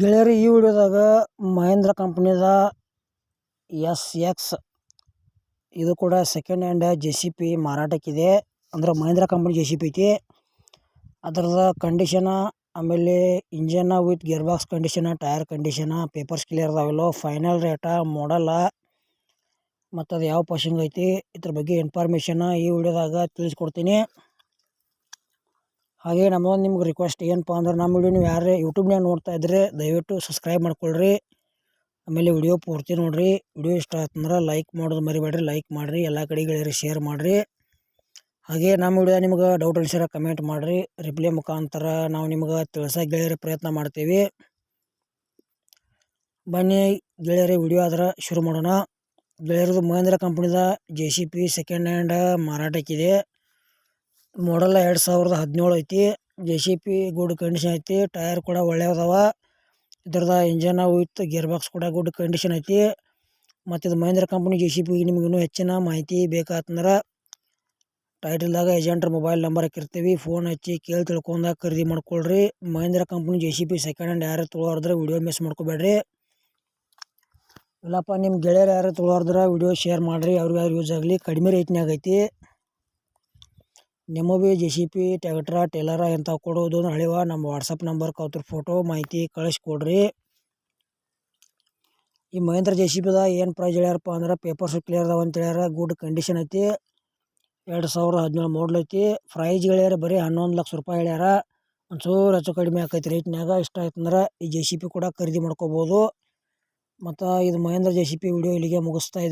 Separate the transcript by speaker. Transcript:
Speaker 1: ಗೆಳೆಯರಿ ಈ ವಿಡಿಯೋದಾಗ ಮಹೇಂದ್ರ ಕಂಪ್ನಿದ ಎಸ್ ಎಕ್ಸ್, ಇದು ಕೂಡ second hand J C P ಮಾರಾಟಕ್ಕಿದೆ. ಅಂದ್ರೆ Mahindra company J C P ಐತಿ. ಅದ್ರದ ಕಂಡೀಷನ ಆಮೇಲೆ ಇಂಜನ with gear box ಕಂಡೀಷನ tyre ಕಂಡೀಷನ papers clear ಅದಾವಿಲ್ಲೋ ಫೈನಲ್ ರೇಟ ಮಾಡಲ್ಲ ಮತ್ತು ಅದು ಯಾವ ಪಾಸಿಂಗ್ ಐತಿ, ಇದ್ರ ಬಗ್ಗೆ ಇನ್ಫಾರ್ಮೇಷನ್ ಈ ವಿಡಿಯೋದಾಗ ತಿಳಿಸ್ಕೊಡ್ತೀನಿ. ಹಾಗೆ ನಮ್ಮದೊಂದು ನಿಮ್ಗೆ ರಿಕ್ವೆಸ್ಟ್ ಏನಪ್ಪ ಅಂದ್ರೆ ನಮ್ಮ ವಿಡಿಯೋ ನೀವು ಯಾರೇ ಯೂಟ್ಯೂಬ್ನಾಗ ನೋಡ್ತಾ ಇದ್ರೆ ದಯವಿಟ್ಟು ಸಬ್ಸ್ಕ್ರೈಬ್ ಮಾಡ್ಕೊಳ್ರಿ. ಆಮೇಲೆ ವಿಡಿಯೋ ಪೂರ್ತಿ ನೋಡಿರಿ. ವಿಡಿಯೋ ಇಷ್ಟ ಆಯ್ತಂದ್ರೆ ಲೈಕ್ ಮಾಡೋದು ಮರಿಬೇಡ್ರಿ. ಲೈಕ್ ಮಾಡಿರಿ. ಎಲ್ಲ ಕಡೆಗಳಿಗೆ ಶೇರ್ ಮಾಡಿರಿ. ಹಾಗೆ ನಮ್ಮ ವಿಡಿಯೋ ನಿಮ್ಗೆ ಡೌಟ್ ಅನಿಸಿರ ಕಮೆಂಟ್ ಮಾಡಿರಿ. ರಿಪ್ಲೈ ಮುಖಾಂತರ ನಾವು ನಿಮ್ಗೆ ತಿಳ್ಸೋಕೆ ಗೆಳೆಯರ ಪ್ರಯತ್ನ ಮಾಡ್ತೀವಿ. ಬನ್ನಿ ಗೆಳೆಯರಿ ವಿಡಿಯೋ ಆದ್ರೆ ಶುರು ಮಾಡೋಣ. ಗೆಳೆಯರದು Mahindra ಕಂಪ್ನಿದ J C P second hand ಮಾರಾಟಕ್ಕಿದೆ. Model ಎರಡು ಸಾವಿರದ ಹದಿನೇಳು ಐತಿ. J C P good condition ಐತಿ. ಟೈರ್ ಕೂಡ ಒಳ್ಳೆ ಅದಾವ ಇದ್ರದ ಇಂಜನ್ ವಿತ್ ಗೇರ್ ಬಾಕ್ಸ್ ಕೂಡ ಗುಡ್ ಕಂಡೀಷನ್ ಐತಿ. ಮತ್ತು ಇದು Mahindra company J C P ನಿಮ್ಗೆ ಇನ್ನೂ ಹೆಚ್ಚಿನ ಮಾಹಿತಿ ಬೇಕಾತಂದ್ರೆ ಟೈಟಲ್ದಾಗ ಏಜೆಂಟ್ರ ಮೊಬೈಲ್ ನಂಬರ್ ಹಾಕಿರ್ತೀವಿ. ಫೋನ್ ಹಚ್ಚಿ ಕೇಳಿ ತಿಳ್ಕೊಂಡಾಗ ಖರೀದಿ ಮಾಡ್ಕೊಳ್ರಿ. Mahindra company J C P second hand ಯಾರು ತೊಳೋರ್ದ್ರೆ ವಿಡಿಯೋ ಮಿಸ್ ಮಾಡ್ಕೋಬೇಡ್ರಿ. ಇಲ್ಲಪ್ಪ ನಿಮ್ಮ ಗೆಳೆಯರು ಯಾರು ತೊಳೋರ್ದ್ರೆ ವಿಡಿಯೋ ಶೇರ್ ಮಾಡಿರಿ. ಅವ್ರಿಗೆ ಯಾರು ಯೂಸ್ ಆಗಲಿ ಕಡಿಮೆ ರೇಟ್ನಾಗ ಐತಿ. ನಿಮ್ಮ B J C P tractor ಟೇಲರ ಎಂಥವು ಕೊಡೋದು ಅಂದ್ರೆ ಹಳಿವ ನಮ್ಮ ವಾಟ್ಸಪ್ ನಂಬರ್ ಕೌತ್ರ ಫೋಟೋ ಮಾಹಿತಿ ಕಳಿಸ್ಕೊಡ್ರಿ. ಈ ಮಹೇಂದ್ರ ಜೆ ಸಿ ಪಿದ ಏನು ಪ್ರೈಸ್ ಹೇಳ್ಯಾರಪ್ಪ ಅಂದ್ರೆ ಪೇಪರ್ಸ್ ಕ್ಲಿಯರ್ ಅದಾವ ಅಂತ ಹೇಳ್ಯಾರ ಗುಡ್ ಕಂಡೀಷನ್ ಐತಿ. ಎರಡು ಸಾವಿರದ ಹದಿನೇಳು ಮಾಡಲ್ ಐತಿ. ಪ್ರೈಸ್ ಹೇಳ್ಯಾರ ಬರೀ ಹನ್ನೊಂದು ಲಕ್ಷ ರೂಪಾಯಿ ಹೇಳ್ಯಾರ. ಒಂಚೂರು ಹೆಚ್ಚು ಕಡಿಮೆ ಆಕೈತಿ ರೇಟ್ನಾಗ ಇಷ್ಟ ಆಯ್ತಂದ್ರೆ ಈ ಜೆ ಸಿ ಪಿ ಕೂಡ ಖರೀದಿ ಮಾಡ್ಕೋಬೋದು. ಮತ್ತು ಇದು Mahindra J C P video ಇಲ್ಲಿಗೆ ಮುಗಿಸ್ತಾ